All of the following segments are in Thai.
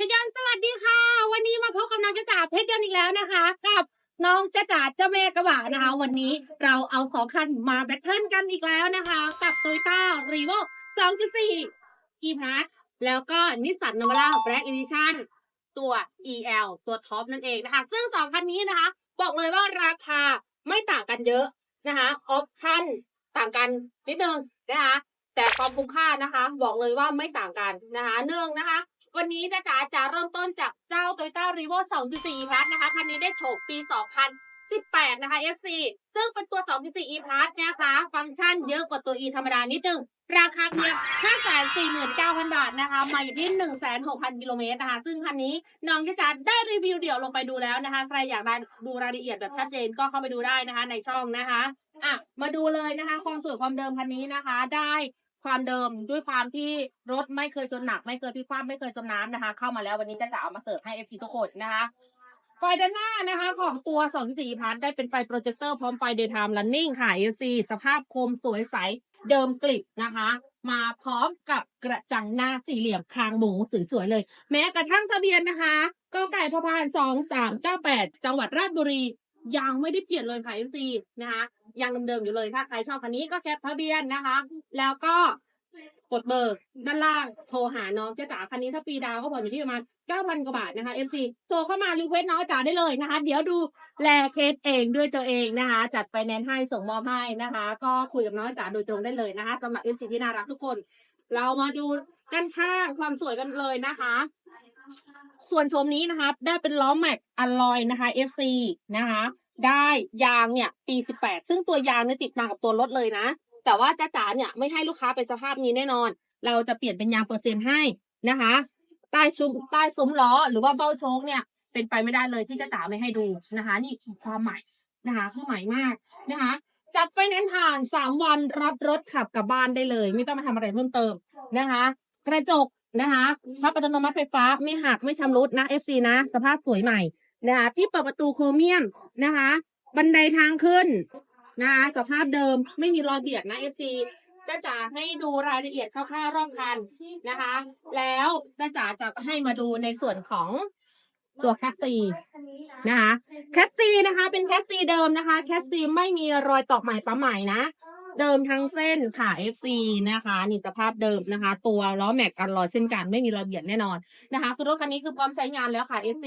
ชยอนสวัสดีค่ะ วันนี้มาพบกับน้องจ้าจ๋าเพชรยนอีกแล้วนะคะ กับน้องจ้าจ๋าเจ้าแม่กระบะนะคะ วันนี้เราเอาสองคันมาแบทเทิลกันอีกแล้วนะคะ กับ t o y ต้ารีโว2.4 e p a s แล้วก็นิสสันนวาร่าแบล็กอีดิชั่นตัว EL ตัวท็อปนั่นเองนะคะ ซึ่งสองคันนี้นะคะ บอกเลยว่าราคาไม่ต่างกันเยอะนะคะออปชั่นต่างกันนิดนึงนะคะแต่ความคุ้มค่านะคะ บอกเลยว่าไม่ต่างกันนะคะเนื่องนะคะ วันนี้นะจ๊ะจะเริ่มต้นจากเจ้า Toyota r e v o 2.4 Plus นะคะ คันนี้ได้โฉบปี 2018 นะคะ FC ซึ่งเป็นตัว 2.4 E Plus นะคะ ฟังก์ชันเยอะกว่าตัว E ธรรมดานิดนึง ราคาเพียง 549,000 บาทนะคะ มาอยู่ที่ 16,000กิโลเมตรนะคะ ซึ่งคันนี้น้องจะจะได้รีวิวเดี่ยวลงไปดูแล้วนะคะ ใครอยากได้ดูรายละเอียดแบบชัดเจนก็เข้าไปดูได้นะคะในช่องนะคะ อะ มาดูเลยนะคะ ความสวยความเดิมคันนี้นะคะ ได้ ความเดิมด้วยความที่รถไม่เคยชนหนัก ไม่เคยพลิกคว่ำไม่เคยจมน้ำนะคะ เข้ามาแล้ววันนี้จะเอามาเสิร์ฟให้ FC ทุกคนนะคะไฟด้านหน้านะคะ ของตัว2.4พันได้เป็นไฟโปรเจคเตอร์พร้อมไฟ daytime running ค่ะ FC สภาพคมสวยใสเดิมกลิบนะคะ มาพร้อมกับกระจังหน้าสี่เหลี่ยมคางหมูสวยๆเลย แม้กระทั่งทะเบียนนะคะก็ไก่พพานสองสามเก้าแปดจังหวัดราชบุรียังไม่ได้เปลี่ยนเลยค่ะ FC นะคะ ยังเดิมๆอยู่เลย ถ้าใครชอบคันนี้ก็แคปทะเบียนนะคะ แล้วก็กดเบอร์ด้านล่างโทรหาน้องเจ๊จ๋าคันนี้ถ้าฟรีดาวก็ผ่อนอยู่ที่ประมาณ9,000กว่าบาทนะคะ FC โทรเข้ามารีเควสน้องจ๋าได้เลยนะคะ เดี๋ยวดูแลเคสเองด้วยตัวเองนะคะ จัดไฟแนนซ์ให้ส่งมอบให้นะคะ ก็คุยกับน้องจ๋าโดยตรงได้เลยนะคะสำหรับ FC ที่น่ารักทุกคน เรามาดูด้านข้างความสวยกันเลยนะคะ ส่วนชมนี้นะคะ ได้เป็นล้อแม็กอลลอยนะคะ FC นะคะ ได้ยางเนี่ยปี 18 ซึ่งตัวยางเนี่ยติดมากับตัวรถเลยนะ แต่ว่าจ้าจ๋าเนี่ยไม่ให้ลูกค้าเป็นสภาพนี้แน่นอน เราจะเปลี่ยนเป็นยางเปอร์เซ็นต์ให้นะคะ ใต้ซุ้มใต้ซุ้มล้อหรือว่าเบ้าโชคเนี่ยเป็นไปไม่ได้เลยที่จ้าจ๋าไม่ให้ดูนะคะ นี่ความใหม่นะคะคือใหม่มากนะคะจัดไฟแนนซ์ผ่านสามวันรับรถขับกลับบ้านได้เลย ไม่ต้องมาทำอะไรเพิ่มเติมนะคะ กระจกนะคะพับอัตโนมัติไฟฟ้าไม่หักไม่ชำรุดนะ FC นะ สภาพสวยใหม่ นะคะที่เปิดประตูโครเมียมนะคะ บันไดทางขึ้นนะคะสภาพเดิมไม่มีรอยเบียดนะ FC จ้าจ๋าให้ดูรายละเอียดคร่าวๆรอบคันนะคะ แล้วจ้าจ๋าจะให้มาดูในส่วนของตัวแคสซีนะคะแคสซีนะคะ เป็นแคสซีเดิมนะคะ แคสซีไม่มีรอยตอกใหม่ปั๊มใหม่นะ เดิมทั้งเส้นค่ะ FC นะคะ นี่สภาพเดิมนะคะ ตัวล้อแม็กกันรอยเช่นกันไม่มีรอยเบียดแน่นอนนะคะ คือรถคันนี้คือพร้อมใช้งานแล้วค่ะ FC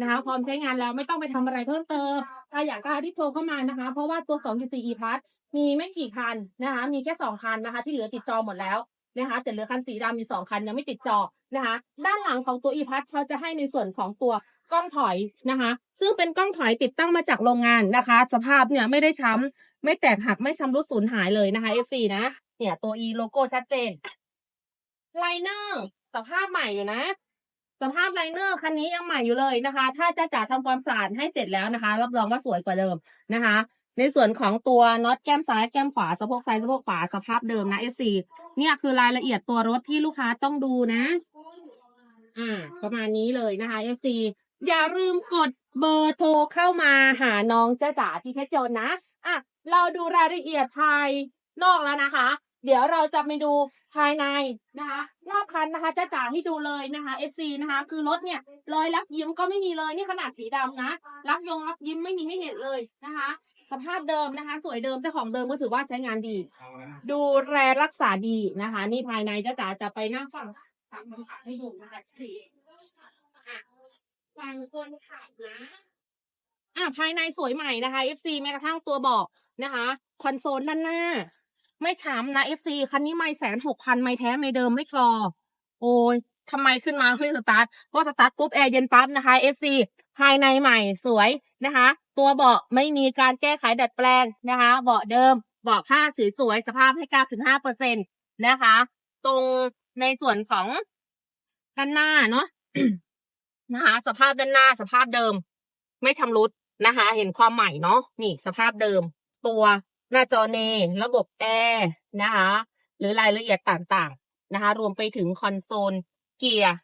นะคะ พร้อมใช้งานแล้วไม่ต้องไปทำอะไรเพิ่มเติมถ้าอยากได้ที่โทรเข้ามานะคะ เพราะว่าตัว 2.4 e plus มีไม่กี่คันนะคะ มีแค่สองคันนะคะ ที่เหลือติดจอหมดแล้วนะคะ แต่เหลือคันสีดำมีสองคันยังไม่ติดจอนะคะ ด้านหลังของตัว e plus เขาจะให้ในส่วนของตัว กล้องถอยนะคะ ซึ่งเป็นกล้องถอยติดตั้งมาจากโรงงานนะคะ สภาพเนี่ยไม่ได้ช้ำไม่แตกหักไม่ชำรุดสูญหายเลยนะคะ FC นะ เนี่ยตัว e โลโก้ชัดเจนไลเนอร์สภาพใหม่อยู่นะสภาพไลเนอร์คันนี้ยังใหม่อยู่เลยนะคะ ถ้าจะจ่าทำความสะอาดให้เสร็จแล้วนะคะ รับรองว่าสวยกว่าเดิมนะคะ ในส่วนของตัวน็อตแก้มซ้ายแก้มขวาสะโพกซ้ายสะโพกขวาสภาพเดิมนะ FC เนี่ยคือรายละเอียดตัวรถที่ลูกค้าต้องดูนะ อ่า ประมาณนี้เลยนะคะ FC อ อย่าลืมกดเบอร์โทรเข้ามาหาน้องจ้าจ๋าที่เพชรยนต์นะอะเราดูรายละเอียดภายนอกแล้วนะคะ เดี๋ยวเราจะไปดูภายในนะคะ รอบคันนะคะจ้าจ๋าให้ดูเลยนะคะ FC นะคะ คือรถเนี่ยรอยลักยิ้มก็ไม่มีเลยนี่ขนาดสีดำนะลักยงลักยิ้มไม่มีให้เห็นเลยนะคะ สภาพเดิมนะคะ สวยเดิมเจ้าของเดิมก็ถือว่าใช้งานดี ดูแลรักษาดีนะคะ นี่ภายในจ้าจ๋าจะไปนั่งฟังฟังคำถามให้ดูนะคะสี คนขับนะอะภายในสวยใหม่นะคะ FC แม้กระทั่งตัวเบอกนะคะ คอนโซลด้านหน้า ไม่ช้ำนะ FC คันนี้ไม่แสนหกพันไม่แท้ไม่เดิมไม่คลอ โอ้ยทำไมขึ้นมาขึ้นสตาร์ทเพราะสตาร์ทปุ๊บแอร์เย็นปั๊บนะคะ FC ภายในใหม่สวยนะคะ ตัวเบาะไม่มีการแก้ไขดัดแปลงนะคะ เบาะเดิม เบาะผ้าสวยๆสภาพให้เก้าสิบห้าเปอร์เซ็นตนะคะ ตรงในส่วนของด้านหน้าเนาะ นะคะสภาพด้านหน้าสภาพเดิม ไม่ชำรุดนะคะ เห็นความใหม่เนาะนี่สภาพเดิม ตัวหน้าจอเนระบบแอร์นะคะ หรือรายละเอียดต่างๆนะคะ รวมไปถึงคอนโซลเกียร์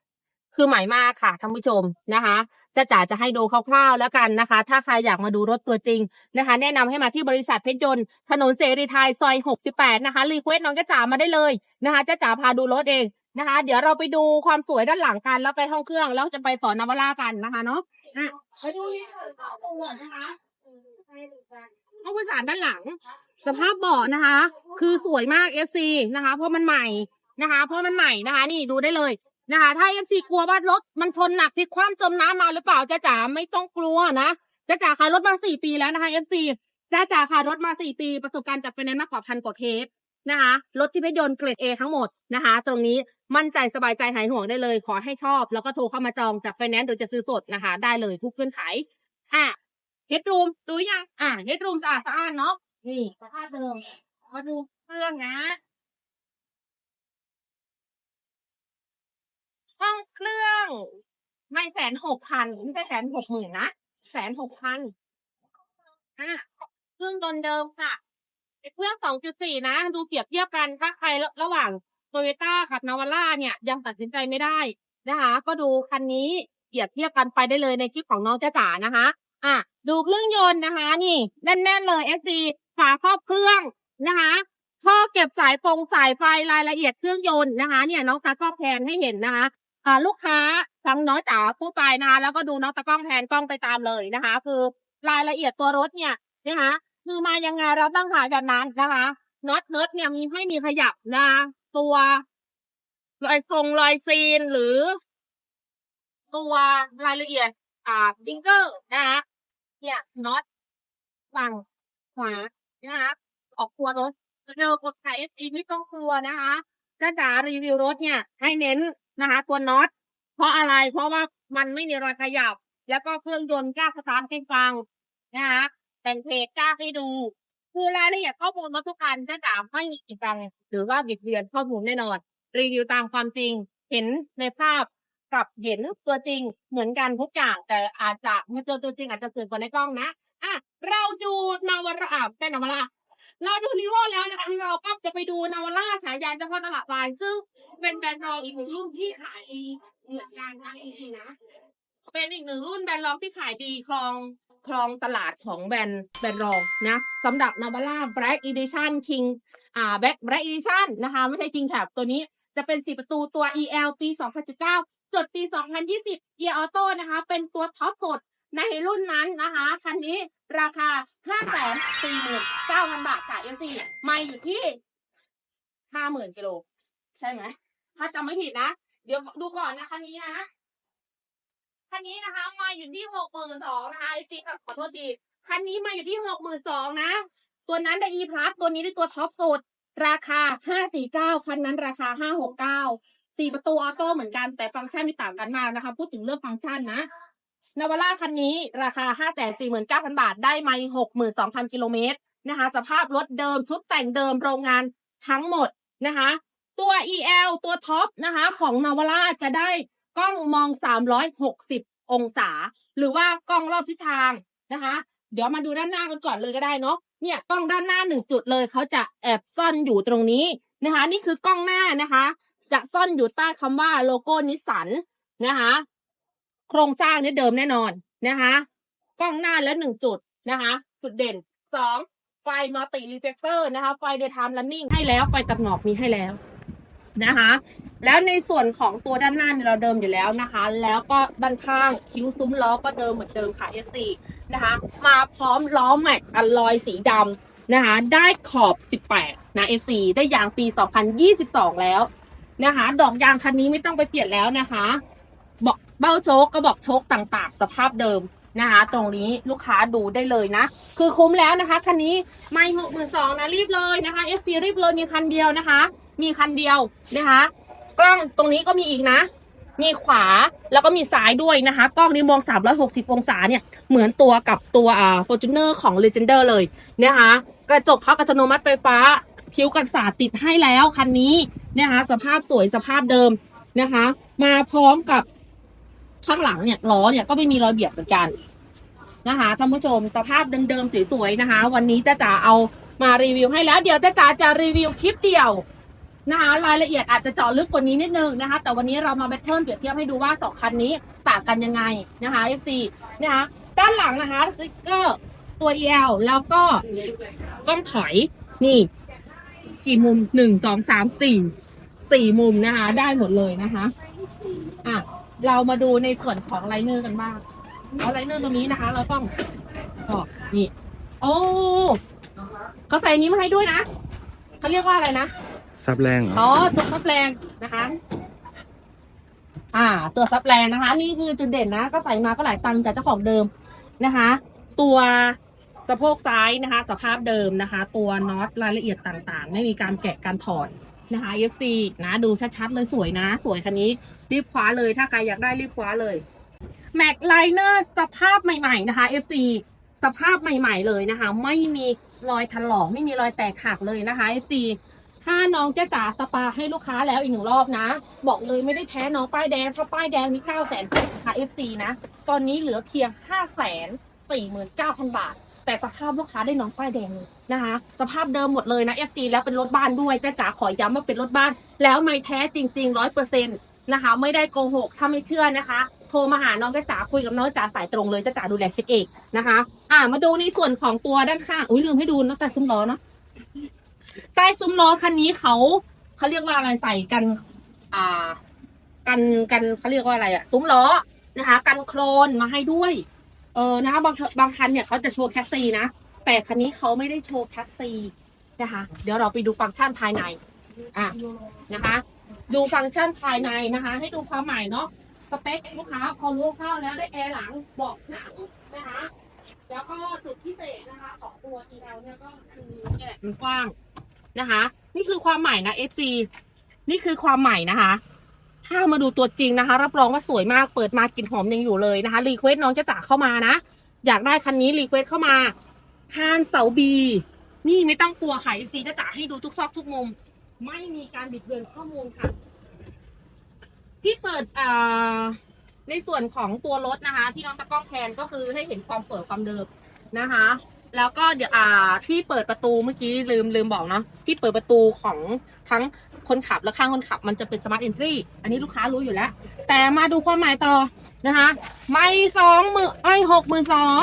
คือใหม่มากค่ะท่านผู้ชมนะคะจะจ๋าจะให้ดูคร่าวๆแล้วกันนะคะ ถ้าใครอยากมาดูรถตัวจริงนะคะ แนะนำให้มาที่บริษัทเพชรยนต์ถนนเสรีไทยซอย 68 นะคะรีเควสน้องจ้าจ๋ามาได้เลยนะคะจ้าจ๋าพาดูรถเอง นะคะ เดี๋ยวเราไปดูความสวยด้านหลังกันแล้วไปห้องเครื่องแล้วจะไปสอนนาวาร่ากันนะคะเนาะอะไปดูนี่ค่ะตัวนะคะห้องผู้โดยสารด้านหลัง สภาพเบาะนะคะ คือสวยมาก FC นะคะ เพราะมันใหม่นะคะ เพราะมันใหม่นะคะ นี่ดูได้เลยนะคะ ถ้า FC กลัวว่ารถมันชนหนักพลิกคว่ำจมน้ำมาหรือเปล่าจ้าจ๋าไม่ต้องกลัวนะจ้าจ๋าขายรถมาสี่ปีแล้วนะคะ FC จ้าจ๋าขายรถมาสี่ปี ประสบการณ์จัดไฟแนนซ์มากกว่าพันกว่าเคสนะคะ รถที่เพชรยนต์เกรด A ทั้งหมดนะคะ ตรงนี้ มั่นใจสบายใจหายห่วงได้เลย ขอให้ชอบ แล้วก็โทรเข้ามาจองจากไฟแนนซ์หรือจะซื้อสดนะคะ ได้เลยทุกเงื่อนไขอะเฮดรูมดูยังอะเฮดรูมสะอาดสะอ้านเนาะนี่สภาพเดิมมาดูเครื่องนะห้องเครื่องไม่แสนหกพันไม่ใช่แสนหกหมื่นนะแสนหกพันอะเครื่องยนเดิมค่ะเครื่องสองจุดสี่นะ ดูเปรียบเทียบกันถ้าใครระหว่าง โตโยต้ากับนาวาร่าเนี่ยยังตัดสินใจไม่ได้นะคะ ก็ดูคันนี้เปรียบเทียบกันไปได้เลยในคลิปของน้องจ้าจ๋านะคะ อะ ดูเครื่องยนต์นะคะ นี่แน่นๆเลย FD ฝาครอบเครื่องนะคะท่อเก็บสายฟงสายไฟรายละเอียดเครื่องยนต์นะคะ เนี่ยน้องตากล้องแพนให้เห็นนะคะอ่าลูกค้าทั้งน้อยจ๋าผู้ไปนะคะแล้วก็ดูน้องตากล้องแพนกล้องไปตามเลยนะคะ คือรายละเอียดตัวรถเนี่ยนะคะคือมายังไงเราต้องขายแบบนั้นนะคะ น็อตเนิร์ดเนี่ยมีไม่มีขยับนะ ตัวรอยทรงรอยซีนหรือ ตัวรายละเอียด อ่าดิงเกอร์นะคะเนี่ยน็อตฝั่งขวานะคะออกตัวรถเร็วกดขายเอฟไม่ต้องกลัวนะคะจ้าจ๋ารีวิวรถเนี่ย ให้เน้นนะคะตัวน็อตเพราะอะไร เพราะว่ามันไม่มีรอยขยับ แล้วก็เครื่องยนต์กล้าสตาร์ทให้ฟังนะคะแต่งเพลงกล้าให้ดู คือรายละเอียดข้อมูลรถทุกคันจ้าจ๋าไม่มีกิจกรรหรือว่าบิดเบือนข้อมูลแน่นอน รีวิวตามความจริงเห็นในภาพกับเห็นตัวจริงเหมือนกันทุกอย่าง แต่อาจจะมาเจอตัวจริงอาจจะสวยกว่าในกล้องนะอะเราดูนาวาร่าอะเป็นาวาร่าเราดูรีโวแล้วนะคะเราก็จะไปดูนาวาร่าฉายาเฉพาะตลาดวาย ซึ่งเป็นแบรนด์รองอีกหนึ่งรุ่นที่ขายดีเหมือนกันนะจริงนะเป็นอีกหนึ่งรุ่นแบรนด์รองที่ขายดีครอง ครองตลาดของแบรนด์แบรนด์รองนะสำหรับนาวาร่า Black Edition King อ่า Black Black Edition นะคะ ไม่ใช่ King Cab ตัวนี้จะเป็นสี่ประตูตัว EL ปี 2019 จดปี 2020 Gear Auto นะคะ เป็นตัวท็อปสุดในรุ่นนั้นนะคะ คันนี้ราคา 549,000 บาทค่ะ MC ไม่อยู่ที่ 50,000กิโล ใช่ไหม ถ้าจำไม่ผิดนะ เดี๋ยวดูก่อนนะคันนี้นะ คันนี้นะคะ มาอยู่ที่62,000นสองนะคะ MC ขอโทษทีคันนี้มาอยู่ที่62,000นสองนะ ตัวนั้นได้ E Plus ตัวนี้ได้ตัวท็อปสุดราคา549คันนั้นราคา569สี่ประตูออโต้เหมือนกันแต่ฟังก์ชันนี่ต่างกันมากนะคะ พูดถึงเรื่องฟังก์ชันนะนาวาร่าคันนี้ราคา549,000บาทได้ไม่62,000กิโลเมตรนะคะ สภาพรถเดิมชุดแต่งเดิมโรงงานทั้งหมดนะคะ ตัว EL ตัวท็อปนะคะ ของนาวาร่าจะได้ กล้องมอง 360 องศา หรือว่ากล้องรอบทิศทางนะคะ เดี๋ยวมาดูด้านหน้ากันก่อนเลยก็ได้เนาะเนี่ยกล้องด้านหน้าหนึ่งจุดเลยเขาจะแอบซ่อนอยู่ตรงนี้นะคะ นี่คือกล้องหน้านะคะ จะซ่อนอยู่ใต้คำว่าโลโก้นิสสันนะคะ โครงสร้างนี่เดิมแน่นอนนะคะ กล้องหน้าแล้วหนึ่งจุดนะคะ จุดเด่นสองไฟมัลติรีเฟกเตอร์นะคะ ไฟเดย์ไทม์ r ันนิ่งให้แล้ว ไฟตัดหมอกมีให้แล้ว นะคะ แล้วในส่วนของตัวด้านหน้าเนี่ยเราเดิมอยู่แล้วนะคะ แล้วก็ด้านข้างคิ้วซุ้มล้อก็เดิมเหมือนเดิมค่ะ S4 นะคะ มาพร้อมล้อแม็กอลลอยสีดำนะคะ ได้ขอบ 18 นะ S4 ได้ยางปี 2022 แล้วนะคะ ดอกยางคันนี้ไม่ต้องไปเปลี่ยนแล้วนะคะ บอกเบ้าโชกกระบอกโชกต่างๆ สภาพเดิมนะคะ ตรงนี้ลูกค้าดูได้เลยนะ คือคุ้มแล้วนะคะ คันนี้ไม่หกหมื่นสองนะรีบเลยนะคะ FC รีบเลยมีคันเดียวนะคะ มีคันเดียวนะคะ กล้องตรงนี้ก็มีอีกนะ มีขวาแล้วก็มีซ้ายด้วยนะคะ กล้องนี้มอง 360 องศาเนี่ย เหมือนตัวกับตัวอ่า Fortuner ของ Legender เลยนะคะ กระจกพับอัตโนมัติไฟฟ้า คิ้วกันศาติดให้แล้วคันนี้นะคะ สภาพสวยสภาพเดิมนะคะ มาพร้อมกับข้างหลังเนี่ยล้อเนี่ยก็ไม่มีรอยเบียดเหมือนกันนะคะท่านผู้ชมสภาพเดิมๆสวยๆนะคะ วันนี้จ้าจ๋าเอามารีวิวให้แล้ว เดี๋ยวจ้าจ๋าจะรีวิวคลิปเดียว นะคะรายละเอียดอาจจะเจาะลึกกว่านี้นิดนึงนะคะ แต่วันนี้เรามาแบทเทิลเปรียบเทียบให้ดูว่าสองคันนี้ต่างกันยังไงนะคะ FC นะคะด้านหลังนะคะสติกเกอร์ตัว EL แล้วก็กล้องถอยนี่ กี่มุมหนึ่งสองสามสี่สี่มุมนะคะ ได้หมดเลยนะคะอะเรามาดูในส่วนของไลเนอร์กันบ้างเอาไลเนอร์ตรงนี้นะคะ เราต้องก็นี่ โอ้เขาใส่อันนี้มาให้ด้วยนะเขาเรียกว่าอะไรนะ ซับแรงเหรออ๋อตัวซับแรงนะคะ อ่า ตัวซับแรงนะคะ นี่คือจุดเด่นนะ ก็ใส่มาก็หลายตังค์จากเจ้าของเดิมนะคะ ตัวสะโพกซ้ายนะคะ สภาพเดิมนะคะ ตัวน็อตรายละเอียดต่างๆ ไม่มีการแกะการถอดนะคะ FC นะดูชัดๆเลยสวยนะ สวยคันนี้ รีบคว้าเลยถ้าใครอยากได้รีบคว้าเลยแม็กไลเนอร์สภาพใหม่ๆนะคะ FC สภาพใหม่ๆเลยนะคะ ไม่มีรอยถลอกไม่มีรอยแตกหักเลยนะคะ FC ถ้าน้องจะจ๋าสปาให้ลูกค้าแล้วอีกหนึ่งรอบนะ บอกเลยไม่ได้แท้น้องป้ายแดงเพราะป้ายแดงมี9 0 0 0 0 0ค่ะ FC นะ ตอนนี้เหลือเพียง5 4 9 0 0 0บาท แต่สภาพลูกค้าได้น้องป้ายแดงนะคะ สภาพเดิมหมดเลยนะ FC แล้วเป็นรถบ้านด้วยจ้าจ๋าขอย้ำว่าเป็นรถบ้าน แล้วไม่แท้จริงๆร้อยเปอร์เซ็นต์นะคะไม่ได้โกหกถ้าไม่เชื่อนะคะ โทรมาหาน้องจ้าจ๋าคุยกับน้องจ๋าสายตรงเลยจ้าจ๋าดูแลเช็คเองนะคะ อ่ามาดูในส่วนของตัวด้านข้างอุ้ยลืมให้ดูนะแต่ซุ้มล้อเนาะ ใต้ซุ้มล้อคันนี้เขาเขาเรียกว่าอะไรใส่กัน อ่า กันกันเขาเรียกว่าอะไรอะซุ้มล้อนะคะ กันโคลนมาให้ด้วย เออนะคะบางบางคันเนี่ยเขาจะโชว์แคสซีนะ แต่คันนี้เขาไม่ได้โชว์แคสซีนะคะ เดี๋ยวเราไปดูฟังก์ชันภายใน อะนะคะ ดูฟังก์ชันภายในนะคะ ให้ดูความใหม่เนาะสเปคลูกค้าพอรู้เข้าแล้วได้แอร์หลังเบอกหนังนะคะแล้วก็จุดพิเศษนะคะของตัว EL เนี่ยก็คือเนี่ยแหละมันกว้าง นะคะ นี่คือความใหม่นะ FC นี่คือความใหม่นะคะ ถ้ามาดูตัวจริงนะคะ รับรองว่าสวยมากเปิดมากลิ่นหอมยังอยู่เลยนะคะรีเควสน้องจะจ่าเข้ามานะ อยากได้คันนี้รีเควสเข้ามาคานเสาบีนี่ไม่ต้องกลัวค่ะ FC จะจ่าให้ดูทุกซอกทุกมุม ไม่มีการบิดเบือนข้อมูลค่ะ ที่เปิดอ่าในส่วนของตัวรถนะคะ ที่น้องตะกล้องแทนก็คือให้เห็นความสวยความเดิมนะคะ แล้วก็เดี๋ยวอ่าที่เปิดประตูเมื่อกี้ลืมลืมบอกเนาะที่เปิดประตูของทั้งคนขับและข้างคนขับมันจะเป็นสมาร์ทเอนทรีอันนี้ลูกค้ารู้อยู่แล้ว แต่มาดูความหมายต่อนะคะ ไม่สองหมื่นไอ้หกหมื่นสอง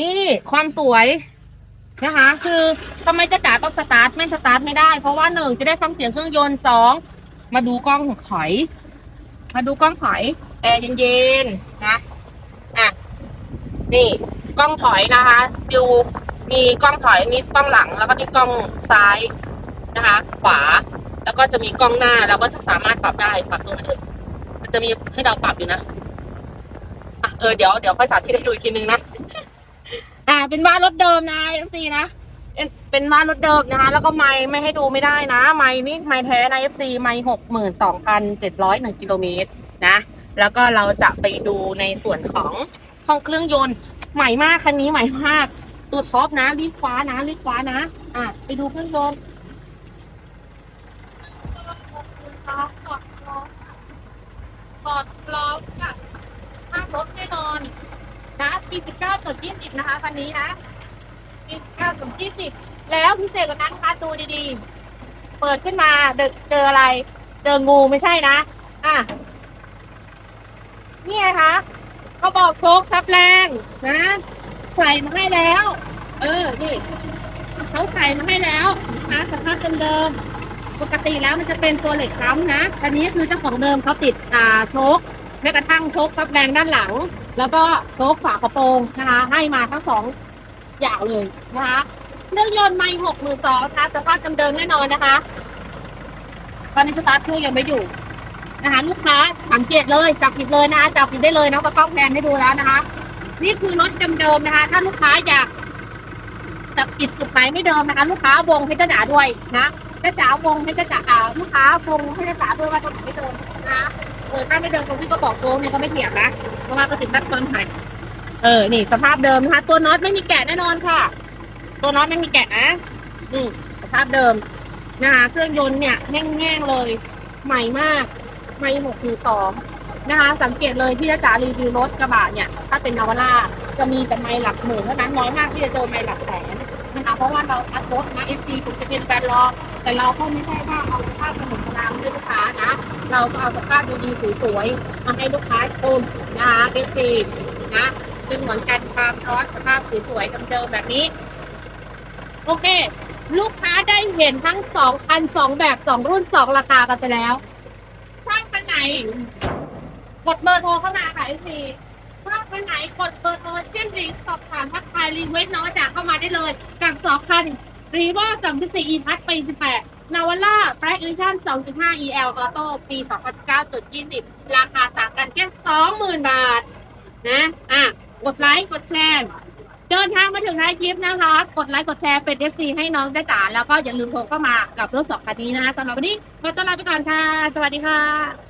นี่ความสวยนะคะ คือทำไมจะจ๋าต้องสตาร์ทไม่สตาร์ทไม่ได้ เพราะว่าหนึ่งจะได้ฟังเสียงเครื่องยนต์สองมาดูกล้องถอย มาดูกล้องถอยแอร์เย็นๆนะอะนี่ กล้องถอยนะคะดูมีกล้องถอยนี่กล้องหลัง แล้วก็นี่กล้องซ้ายนะคะ ขวา แล้วก็จะมีกล้องหน้าแล้วก็จะสามารถปรับได้ปรับตรงไหนเอ่ยมันจะมีให้เราปรับอยู่นะอะเออเดี๋ยวเดี๋ยวค่อยสาธิตให้ดูอีกทีนึงนะอ่า เป็นบ้ารถเดิมนะเอฟซีนะเป็นเป็นบ้ารถเดิมนะคะแล้วก็ไม่ไม่ให้ดูไม่ได้นะ ไม่นี่ไม่แท้นะเอฟซีไม่หกหมื่นสองพันเจ็ดร้อยหนึ่งกิโลเมตรนะ แล้วก็เราจะไปดูในส่วนของห้องเครื่องยนต์ ใหม่มากคันนี้ใหม่มาก ตัวท็อปนะรีบคว้านะรีบคว้านะ อะ ไปดูเครื่องยนต์กดล้อกดล้อกับภาพรถแน่นอน นะปี19เกิด20นะคะคันนี้นะปี19เกิด20แล้วพิเศษกว่านั้นคะดูดีๆ เปิดขึ้นมาเจอเจออะไร เจองูไม่ใช่นะ อะนี่ไงคะ เขาบอกโชคซับแรงนะ ใส่มาให้แล้ว เออ นี่เขาใส่มาให้แล้วนะสภาพเดิมๆปกติแล้วมันจะเป็นตัวเหล็กค้ำนะอันนี้คือเจ้าของเดิมเขาติดอ่าโชคแม้กระทั่งโชคซับแรงด้านหลัง แล้วก็โชคฝากระโปรงนะคะ ให้มาทั้งสองอย่างเลยนะคะเครื่องยนต์ไม่หกหมื่นสองนะคะสภาพเดิมๆแน่นอนนะคะตอนนี้สตาร์ทเครื่องยังไม่อยู่ นะคะลูกค้าสังเกตเลยจับผิดเลยนะคะจับผิดได้เลยนะก็ต้องแพนให้ดูแล้วนะคะ นี่คือรถเดิมๆนะคะ ถ้าลูกค้าอยากจับผิดจุดไหนไม่เดิมนะคะ ลูกค้าวงให้เจ้าจ๋าด้วยนะเจ้าจ๋าวงให้เจ้าจ๋าลูกค้าวงให้เจ้าจ๋าด้วยว่าตรงไหนไม่เดิมนะคะเออถ้าไม่เดิมตรงที่ก็บอกโค้งเนี่ยก็ไม่เถียงนะเพราะว่าก็ติดตั้งตอนถ่ายเออนี่สภาพเดิมนะคะ ตัวน็อตไม่มีแกะแน่นอนค่ะ ตัวน็อตไม่มีแกะนะอืมสภาพเดิมนะคะเครื่องยนต์เนี่ยแห้งๆเลยใหม่มาก ไม่หกคือสองนะคะ สังเกตเลยที่จะจ๋ารีวิวรถกระบะเนี่ย ถ้าเป็นนาวาร่าจะมีแต่ไม่หลักหมื่นเท่านั้นน้อยมากที่จะเจอไม่หลักแสนนะคะเพราะว่าเราอัดรถนะเอฟซีถูกจะเป็นแบรนด์รอแต่เราก็ไม่ใช่ว่าเอาสภาพถนนสนามให้ลูกค้านะ เราก็เอาสภาพดีๆสวยๆมาให้ลูกค้าชมนะคะเอฟซีนะซึ่งเหมือนกันความร้อนสภาพสวยๆเดิมๆแบบนี้ โอเค ลูกค้าได้เห็นทั้งสองคันสองแบบสองรุ่นสองราคากันไปแล้ว กดเบอร์โทรเข้ามาค่ะไอซีชอบคันไหนกดเบอร์โทรจิ้มลิงก์สอบถามทักทายรีเวทน้องจ๋าเข้ามาได้เลยกับสองคันรีโวสองจุดสี่อีพัทปีสิบแปดนาวาร่าแฟร์อิชั่นสองจุดห้า EL ออโต้ปีสองพันเก้าจุดยี่สิบราคาต่างกันแค่สองหมื่นบาท นะ อะ กดไลค์กดแชร์เดินทางมาถึงท้ายคลิปนะคะ กดไลค์กดแชร์เป็น FC ให้น้องจ้าจ๋าแล้วก็อย่าลืมโทรเข้ามากับรถสองคันนี้นะคะสำหรับวันนี้ขอต้อนรับไปก่อนค่ะ สวัสดีค่ะ